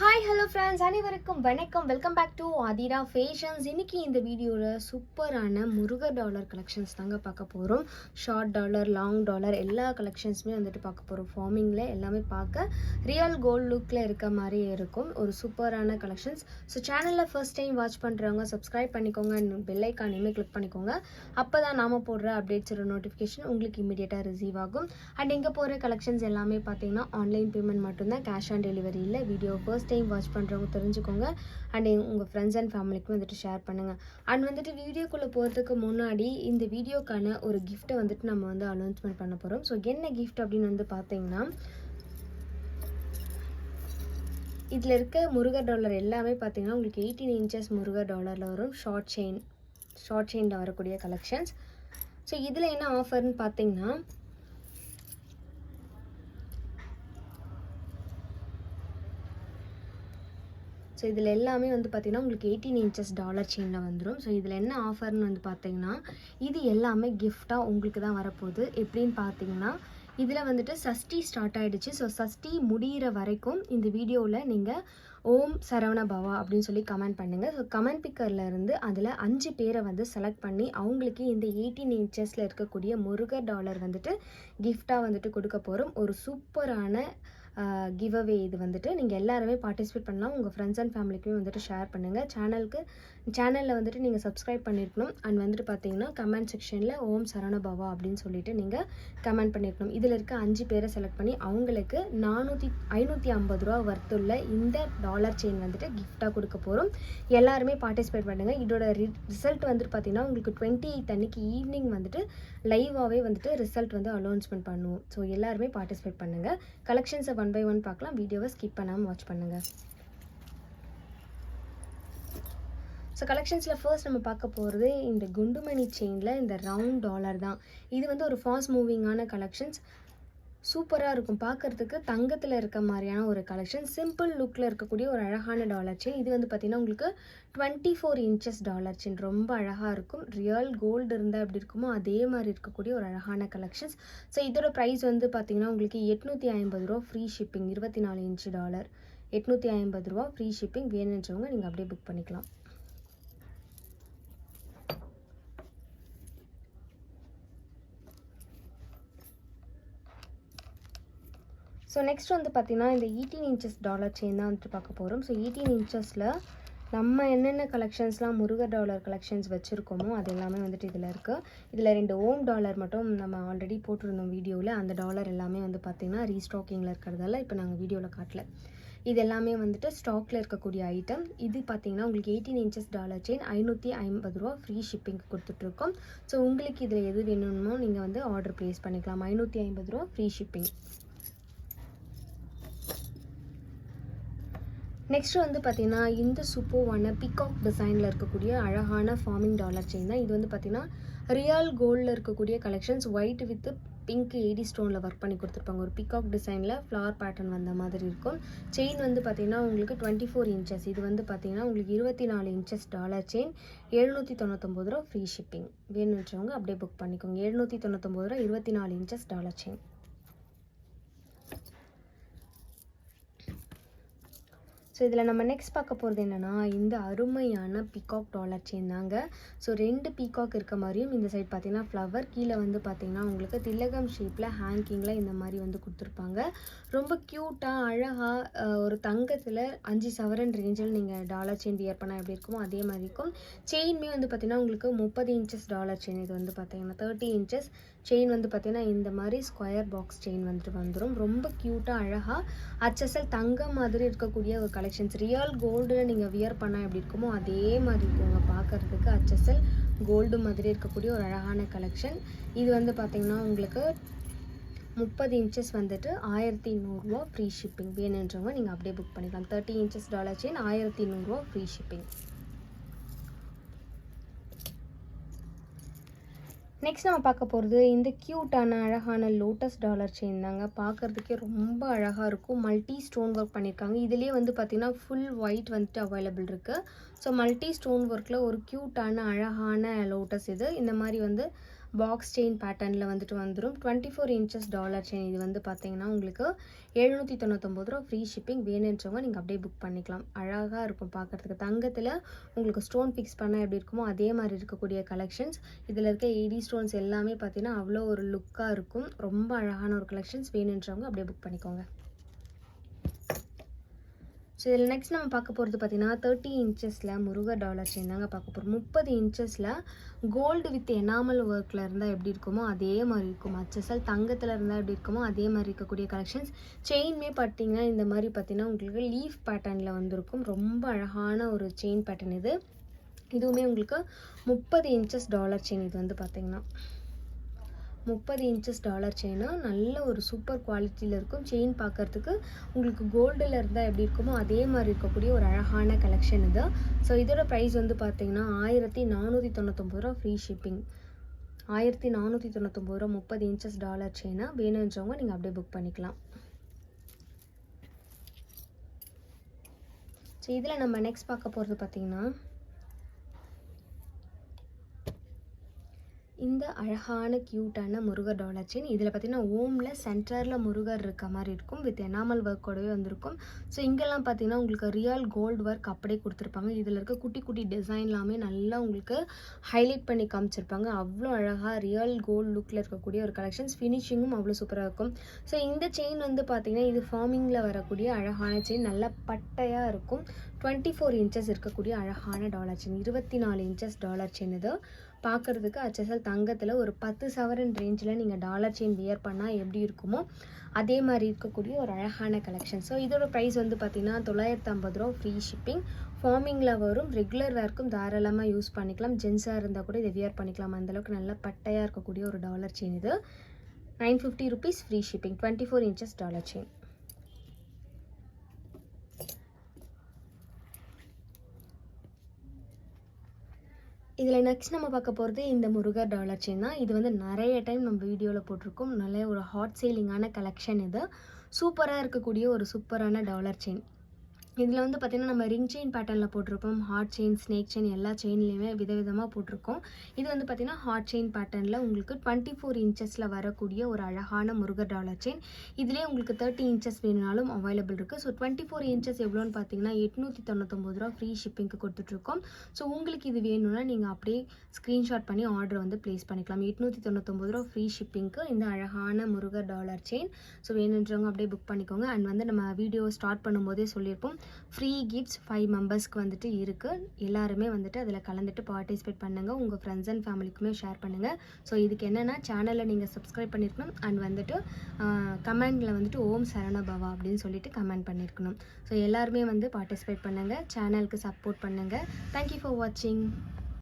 Hi hello friends அனைவருக்கும் வணக்கம். Welcome back to Athira fashions இன்னைக்கு இந்த வீடியோவில் சூப்பரான முருகர் டாலர் கலெக்ஷன்ஸ் தாங்க பார்க்க போகிறோம் ஷார்ட் டாலர் லாங் டாலர் எல்லா கலெக்ஷன்ஸுமே வந்துட்டு பார்க்க போகிறோம் ஃபார்மிங்கில் எல்லாமே பார்க்க ரியல் கோல்ட் லுக்கில் இருக்க மாதிரி இருக்கும். ஒரு சூப்பரான கலெக்ஷன்ஸ் ஸோ சேனலில் ஃபர்ஸ்ட் டைம் வாட்ச் பண்ணுறவங்க சப்ஸ்கிரைப் பண்ணிக்கோங்க. பெல்லைக்கானையுமே கிளிக் பண்ணிக்கோங்க. அப்போ தான் நாம் போடுற அப்டேட்ஸோட நோட்டிஃபிகேஷன் உங்களுக்கு இமீடியட்டாக ரிசீவ் ஆகும். அண்ட் இங்கே போகிற கலெக்ஷன்ஸ் எல்லாமே பார்த்தீங்கன்னா ஆன்லைன் பேமெண்ட் மட்டும்தான் கேஷ் ஆன் டெலிவரி இல்லை வீடியோ ஃபர்ஸ்ட் டைம் வாட்ச் பண்ணுறவங்க தெரிஞ்சுக்கோங்க. அண்ட் உங்கள் ஃப்ரெண்ட்ஸ் அண்ட் ஃபேமிலிக்கும் வந்துட்டு ஷேர் பண்ணுங்கள் அண்ட் வந்துட்டு வீடியோக்குள்ளே போகிறதுக்கு முன்னாடி இந்த வீடியோக்கான ஒரு கிஃப்ட்டை வந்துட்டு நம்ம வந்து அனௌன்ஸ்மெண்ட் பண்ண போகிறோம் ஸோ என்ன கிஃப்ட் அப்படின்னு வந்து பார்த்தீங்கன்னா இதில் இருக்க முருகர் டாலர் எல்லாமே பார்த்தீங்கன்னா உங்களுக்கு எயிட்டீன் இன்ச்சஸ் முருகர் டாலரில் வரும். ஷார்ட் செயின் ஷார்ட் செயினில் வரக்கூடிய கலெக்ஷன்ஸ் ஸோ இதில் என்ன ஆஃபர்னு பார்த்தீங்கன்னா ஸோ இதில் எல்லாமே வந்து பார்த்திங்கன்னா உங்களுக்கு எயிட்டீன் இன்ச்சஸ் டாலர் செயினில் வந்துடும் ஸோ இதில் என்ன ஆஃபர்னு வந்து பார்த்தீங்கன்னா இது எல்லாமே கிஃப்டாக உங்களுக்கு தான் வரப்போகுது. எப்படின்னு பார்த்தீங்கன்னா இதில் வந்துட்டு சஷ்டி ஸ்டார்ட் ஆகிடுச்சு ஸோ சஷ்டி முடிகிற வரைக்கும் இந்த வீடியோவில் நீங்கள் ஓம் சரவண பவா அப்படின்னு சொல்லி கமெண்ட் பண்ணுங்கள் ஸோ கமெண்ட் பிக்கரில் இருந்து அதில் அஞ்சு பேரை வந்து செலக்ட் பண்ணி அவங்களுக்கு இந்த எயிட்டீன் இன்ச்சஸில் இருக்கக்கூடிய முருகர் டாலர் வந்துட்டு கிஃப்டாக வந்துட்டு கொடுக்க போகிறோம் ஒரு சூப்பரான கிவ் அவே இது வந்துட்டு நீங்கள் எல்லாருமே பார்ட்டிசிபேட் பண்ணலாம். உங்கள் ஃப்ரெண்ட்ஸ் அண்ட் ஃபேமிலிக்குமே வந்துட்டு ஷேர் பண்ணுங்கள் சேனலுக்கு சேனலில் வந்துட்டு நீங்கள் சப்ஸ்கிரைப் பண்ணியிருக்கணும் அண்ட் வந்துட்டு பார்த்தீங்கன்னா கமெண்ட் செக்ஷனில் ஓம் சரணபவா அப்படின்னு சொல்லிட்டு நீங்கள் கமெண்ட் பண்ணியிருக்கணும் இதில் இருக்க அஞ்சு பேரை செலக்ட் பண்ணி அவங்களுக்கு நானூற்றி ஐநூற்றி ஐம்பது ரூபா வர்த்துள்ள இந்த டாலர் செயின் வந்துட்டு கிஃப்டாக கொடுக்க போகிறோம் எல்லாருமே பார்ட்டிசிபேட் பண்ணுங்கள் இதோட ரிசல்ட் வந்துட்டு பார்த்தீங்கன்னா உங்களுக்கு டுவெண்ட்டி எயிட் அன்னைக்கு ஈவினிங் வந்துட்டு லைவாகவே வந்துட்டு ரிசல்ட் வந்து அனௌன்ஸ்மெண்ட் பண்ணுவோம். ஸோ எல்லாருமே பார்ட்டிசிபேட் பண்ணுங்கள் கலெக்ஷன்ஸை ஒன் பை ஒன் பார்க்கலாம். வீடியோவை ஸ்கிப் பண்ணாமல் வாட்ச் பண்ணுங்கள் ஸோ கலெக்ஷன்ஸில் ஃபர்ஸ்ட் நம்ம பார்க்க போகிறது இந்த குண்டுமணி செயினில் இந்த ரவுண்ட் டாலர் தான். இது வந்து ஒரு ஃபாஸ்ட் மூவிங்கான கலெக்ஷன்ஸ் சூப்பராக இருக்கும். பார்க்குறதுக்கு தங்கத்தில் இருக்க மாதிரியான ஒரு கலெக்ஷன் சிம்பிள் லுக்கில் இருக்கக்கூடிய ஒரு அழகான டாலர் செயின் இது வந்து பார்த்திங்கன்னா உங்களுக்கு twenty four inches dollar chain ரொம்ப அழகாக இருக்கும். ரியல் கோல்டு இருந்தால் எப்படி இருக்குமோ அதே மாதிரி இருக்கக்கூடிய ஒரு அழகான கலெக்ஷன்ஸ் ஸோ இதோட ப்ரைஸ் வந்து பார்த்திங்கன்னா உங்களுக்கு எட்நூற்றி ஐம்பது ரூபா ஃப்ரீ ஷிப்பிங் இருபத்தி நாலு இன்ச்சு டாலர் எட்நூற்றி ஐம்பது ரூபா ஃப்ரீ ஷிப்பிங் வேணுன்றவங்க நீங்கள் அப்படியே புக் பண்ணிக்கலாம். ஸோ நெக்ஸ்ட் வந்து பார்த்திங்கன்னா இந்த எயிட்டீன் இன்ச்சஸ் டாலர் செயின் தான் வந்துட்டு பார்க்க போகிறோம் ஸோ எயிட்டீன் இன்ச்சஸில் நம்ம என்னென்ன கலெக்ஷன்ஸ்லாம் முருகர் டாலர் கலெக்ஷன்ஸ் வச்சுருக்கோமோ அது எல்லாமே வந்துட்டு இதில் இருக்குது இதில் ரெண்டு ஓம் டாலர் மட்டும் நம்ம ஆல்ரெடி போட்டிருந்தோம் வீடியோவில் அந்த டாலர் எல்லாமே வந்து பார்த்திங்கன்னா ரீஸ்டாக்கிங்கில் இருக்கிறதால இப்போ நாங்கள் வீடியோவில் காட்டல. இது எல்லாமே வந்துட்டு ஸ்டாக்கில் இருக்கக்கூடிய ஐட்டம் இது பார்த்தீங்கன்னா உங்களுக்கு எயிட்டீன் இன்ச்சஸ் டாலர் செயின் ஐநூற்றி ஐம்பது ரூபா ஃப்ரீ ஷிப்பிங் கொடுத்துட்ருக்கோம் ஸோ உங்களுக்கு இதில் எது வேணுமோ நீங்கள் வந்து ஆர்டர் ப்ளேஸ் பண்ணிக்கலாம். ஐநூற்றி ஐம்பது ரூபா ஃப்ரீ ஷிப்பிங் நெக்ஸ்ட் வந்து பார்த்தீங்கன்னா இந்த சூப்பர்வான பிகாக் டிசைனில் இருக்கக்கூடிய அழகான ஃபார்மிங் டாலர் செயின் தான். இது வந்து பார்த்தீங்கன்னா ரியால் கோல்டில் இருக்கக்கூடிய collections white with pink AD ஸ்டோனில் work பண்ணி கொடுத்துருப்பாங்க. ஒரு பிகாக் டிசைனில் ஃப்ளவர் பேட்டர்ன் வந்த மாதிரி இருக்கும். செயின் வந்து பார்த்தீங்கன்னா உங்களுக்கு டுவெண்ட்டி ஃபோர் இன்ச்சஸ் இது வந்து பார்த்தீங்கன்னா உங்களுக்கு இருபத்தி நாலு இன்ச்சஸ் டாலர் செயின் எழுநூற்றி தொண்ணூத்தொம்பது ரூபா ஃப்ரீ ஷிப்பிங் வேணுன்றவங்க அப்படியே புக் பண்ணிக்கோங்க. எழுநூற்றி தொண்ணூத்தொம்பது ரூபா இருபத்தி நாலு இன்ச்சஸ் டாலர் செயின் ஸோ இதில் நம்ம நெக்ஸ்ட் பார்க்க போகிறது என்னென்னா இந்த அருமையான பீகாக் டாலர் செயின் தாங்க. ஸோ ரெண்டு பீகாக் இருக்க மாதிரியும் இந்த சைட் பார்த்தீங்கன்னா ஃப்ளவர் கீழே வந்து பார்த்தீங்கன்னா உங்களுக்கு திலகம் ஷேப்பில் ஹேங்கிங்கில் இந்த மாதிரி வந்து கொடுத்துருப்பாங்க. ரொம்ப க்யூட்டாக அழகாக ஒரு தங்கத்தில் அஞ்சு சவரன் ரேஞ்சில் நீங்கள் டாலர் செயின் வியர் பண்ணால் எப்படி இருக்குமோ அதே மாதிரி இருக்கும். செயின்மே வந்து பார்த்தீங்கன்னா உங்களுக்கு முப்பது இன்ச்சஸ் டாலர் செயின் இது வந்து பார்த்தீங்கன்னா தேர்ட்டி இன்ச்சஸ் செயின் வந்து பார்த்தீங்கன்னா இந்த மாதிரி ஸ்கொயர் பாக்ஸ் செயின் வந்துட்டு வந்துடும் ரொம்ப க்யூட்டாக அழகாக அச்சசல் தங்கம் மாதிரி இருக்கக்கூடிய ஒரு கலெக்ஷன்ஸ் ரியல் கோல்டில் நீங்கள் வியர் பண்ணால் எப்படி இருக்குமோ அதே மாதிரி இருக்குங்க பார்க்குறதுக்கு அச்சசல் கோல்டு மாதிரி இருக்கக்கூடிய ஒரு அழகான கலெக்ஷன் இது வந்து பார்த்திங்கன்னா உங்களுக்கு முப்பது இன்ச்சஸ் வந்துட்டு ஆயிரத்தி நூறுரூவா ஃப்ரீ ஷிப்பிங் வேணுன்றவங்க நீங்கள் அப்படியே புக் பண்ணிக்கலாம். தேர்ட்டி இன்ச்சஸ் டாலர் செயின் ஆயிரத்தி நூறுரூவா ஃப்ரீ ஷிப்பிங் நெக்ஸ்ட் நம்ம பார்க்க போகிறது இந்த க்யூட்டான அழகான லோட்டஸ் டாலர் செயின் தாங்க. பார்க்குறதுக்கே ரொம்ப அழகாக இருக்கும். மல்டி ஸ்டோன் ஒர்க் பண்ணியிருக்காங்க இதுலேயே வந்து பார்த்திங்கன்னா ஃபுல் ஒயிட் வந்துட்டு அவைலபிள் இருக்குது ஸோ மல்டி ஸ்டோன் ஒர்க்கில் ஒரு க்யூட்டான அழகான லோட்டஸ் இது. இந்த மாதிரி வந்து பாக்ஸ் செயின் பேட்டர்னில் வந்துட்டு வந்துடும் twenty four inches dollar chain இது வந்து பார்த்தீங்கன்னா உங்களுக்கு எழுநூற்றி தொண்ணூத்தொம்பது ரூபா ஃப்ரீ ஷிப்பிங் வேணுன்றவங்க நீங்கள் அப்படியே புக் பண்ணிக்கலாம். அழகாக இருக்கும் பார்க்குறதுக்கு தங்கத்தில் உங்களுக்கு ஸ்டோன் ஃபிக்ஸ் பண்ணால் எப்படி இருக்குமோ அதே மாதிரி இருக்கக்கூடிய கலெக்ஷன்ஸ் இதில் இருக்க ஏடி ஸ்டோன்ஸ் எல்லாமே பார்த்தீங்கன்னா அவ்வளோ ஒரு லுக்காக இருக்கும். ரொம்ப அழகான ஒரு கலெக்ஷன்ஸ் வேணுன்றவங்க அப்படியே புக் பண்ணிக்கோங்க. ஸோ இதில் நெக்ஸ்ட் நம்ம பார்க்க போகிறது பார்த்தீங்கன்னா தேர்ட்டி இன்ச்சஸில் முருகர் டாலர் செயின் தாங்க பார்க்க போகிறோம் முப்பது இன்ச்சஸில் கோல்டு வித் எனாமல் ஒர்க்கில் இருந்தால் எப்படி இருக்குமோ அதே மாதிரி இருக்கும். அச்சசல் தங்கத்தில் இருந்தால் எப்படி இருக்குமோ அதே மாதிரி இருக்கக்கூடிய கலெக்ஷன்ஸ் செயின்மே பார்த்தீங்கன்னா இந்த மாதிரி பார்த்தீங்கன்னா உங்களுக்கு லீஃப் பேட்டர்னில் வந்திருக்கும். ரொம்ப அழகான ஒரு செயின் பேட்டர்ன் இது. இதுவுமே உங்களுக்கு முப்பது இன்ச்சஸ் டாலர் செயின் இது வந்து பார்த்தீங்கன்னா முப்பது இன்ச்சஸ் டாலர் செயினாக நல்ல ஒரு சூப்பர் குவாலிட்டியில் இருக்கும். செயின் பார்க்கறதுக்கு உங்களுக்கு கோல்டில் இருந்தால் எப்படி இருக்குமோ அதே மாதிரி இருக்கக்கூடிய ஒரு அழகான கலெக்ஷன் இது. ஸோ இதோட ப்ரைஸ் வந்து பார்த்தீங்கன்னா ஆயிரத்தி நானூற்றி தொண்ணூத்தொம்பது ரூபா ஃப்ரீ ஷிப்பிங் ஆயிரத்தி நானூற்றி தொண்ணூத்தொம்பது ரூபா முப்பது இன்ச்சஸ் டாலர் செயினாக வேணுன்றவங்க நீங்கள் அப்படியே புக் பண்ணிக்கலாம். ஸோ இதில் நம்ம நெக்ஸ்ட் பார்க்க போகிறது பார்த்தீங்கன்னா இந்த அழகான க்யூட்டான முருகர் டாலர் செயின் இதில் பார்த்தீங்கன்னா ஓமில் சென்டரில் முருகர் இருக்க மாதிரி இருக்கும். வித் எனாமல் ஒர்க்கோடவே வந்திருக்கும். ஸோ இங்கெல்லாம் பார்த்தீங்கன்னா உங்களுக்கு ரியல் கோல்டு ஒர்க் அப்படியே கொடுத்துருப்பாங்க. இதில் இருக்க குட்டி குட்டி டிசைன் எல்லாமே நல்லா உங்களுக்கு ஹைலைட் பண்ணி காமிச்சிருப்பாங்க. அவ்வளோ அழகாக ரியல் கோல்டு லுக்கில் இருக்கக்கூடிய ஒரு கலெக்ஷன்ஸ் ஃபினிஷிங்கும் அவ்வளோ சூப்பராக இருக்கும். ஸோ இந்த செயின் வந்து பார்த்தீங்கன்னா இது ஃபார்மிங்கில் வரக்கூடிய அழகான செயின் நல்லா பட்டையாக இருக்கும். டுவெண்ட்டி ஃபோர் இன்ச்சஸ் இருக்கக்கூடிய அழகான டாலர் செயின் இருபத்தி நாலு இன்ச்சஸ் டாலர் செயின் இது. பார்க்குறதுக்கு அச்சசல் தங்கத்தில் ஒரு பத்து சவரன் ரேஞ்சில் நீங்கள் டாலர் செயின் வியர் பண்ணால் எப்படி இருக்குமோ அதே மாதிரி இருக்கக்கூடிய ஒரு அழகான கலெக்ஷன் ஸோ இதோட ப்ரைஸ் வந்து பார்த்திங்கன்னா தொள்ளாயிரத்து ஐம்பது ரூபா ஃப்ரீ ஷிப்பிங் ஃபார்மிங்கில் வரும் ரெகுலர் வேர்க்கும் தாராளமாக யூஸ் பண்ணிக்கலாம். ஜென்ஸாக இருந்தால் கூட இதை வியர் பண்ணிக்கலாம். அந்தளவுக்கு நல்ல பட்டையாக இருக்கக்கூடிய ஒரு டாலர் செயின் இது. Nine fifty rupees free shipping twenty four inches dollar chain இதில் நெக்ஸ்ட் நம்ம பார்க்க போகிறது இந்த முருகர் டாலர் செயின் தான். இது வந்து நிறைய டைம் நம்ம வீடியோவில் போட்டிருக்கோம். நல்ல ஒரு ஹாட் சேலிங்கான கலெக்ஷன் இது. சூப்பராக இருக்கக்கூடிய ஒரு சூப்பரான டாலர் செயின் இதில் வந்து பார்த்திங்கன்னா நம்ம ரிங் செயின் பேட்டர்னில் போட்டிருப்போம். ஹார்ட் செயின் ஸ்னேக் செயின் எல்லா செயின்லேயுமே விதவிதமாக போட்டிருக்கோம். இது வந்து பார்த்திங்கன்னா ஹார்ட் செயின் பேட்டர்னில் உங்களுக்கு டுவெண்ட்டி ஃபோர் இன்ச்சஸில் வரக்கூடிய ஒரு அழகான முருகர் டாலர் செயின். இதிலே உங்களுக்கு தேர்ட்டி இன்ச்சஸ் வேணுனாலும் அவைலபிள் இருக்குது ஸோ டுவெண்ட்டி ஃபோர் இன்ச்சஸ் எவ்வளோன்னு பார்த்தீங்கன்னா எட்நூற்றி தொண்ணூத்தொம்பது ரூபா ஃப்ரீ ஷிப்பிங்க்கு கொடுத்துட்ருக்கோம். ஸோ உங்களுக்கு இது வேணும்னா நீங்கள் அப்படியே ஸ்க்ரீன்ஷாட் பண்ணி ஆர்டர் வந்து ப்ளேஸ் பண்ணிக்கலாம். எட்நூற்றி தொண்ணூத்தொம்பது ரூபா ஃப்ரீ ஷிப்பிங்க்கு இந்த அழகான முருகர் டாலர் செயின். ஸோ வேணுன்றவங்க அப்படியே புக் பண்ணிக்கோங்க. அண்ட் வந்து நம்ம வீடியோ ஸ்டார்ட் பண்ணும்போதே சொல்லியிருப்போம். ஃப்ரீ கிஃப்ட்ஸ் ஃபைவ் மெம்பர்ஸ்க்கு வந்துட்டு இருக்குது எல்லாருமே வந்துட்டு அதில் கலந்துட்டு பார்ட்டிசிபேட் பண்ணுங்கள் உங்கள் ஃப்ரெண்ட்ஸ் அண்ட் ஃபேமிலிக்குமே ஷேர் பண்ணுங்கள் ஸோ இதுக்கு என்னென்னா சேனலை நீங்கள் சப்ஸ்கிரைப் பண்ணியிருக்கணும் அண்ட் வந்துட்டு கமெண்டில் வந்துட்டு ஓம் சரணபவா அப்படின்னு சொல்லிட்டு கமெண்ட் பண்ணியிருக்கணும் ஸோ எல்லாருமே வந்து பார்ட்டிசிபேட் பண்ணுங்கள் சேனலுக்கு சப்போர்ட் பண்ணுங்கள் தேங்க்யூ ஃபார் வாட்சிங்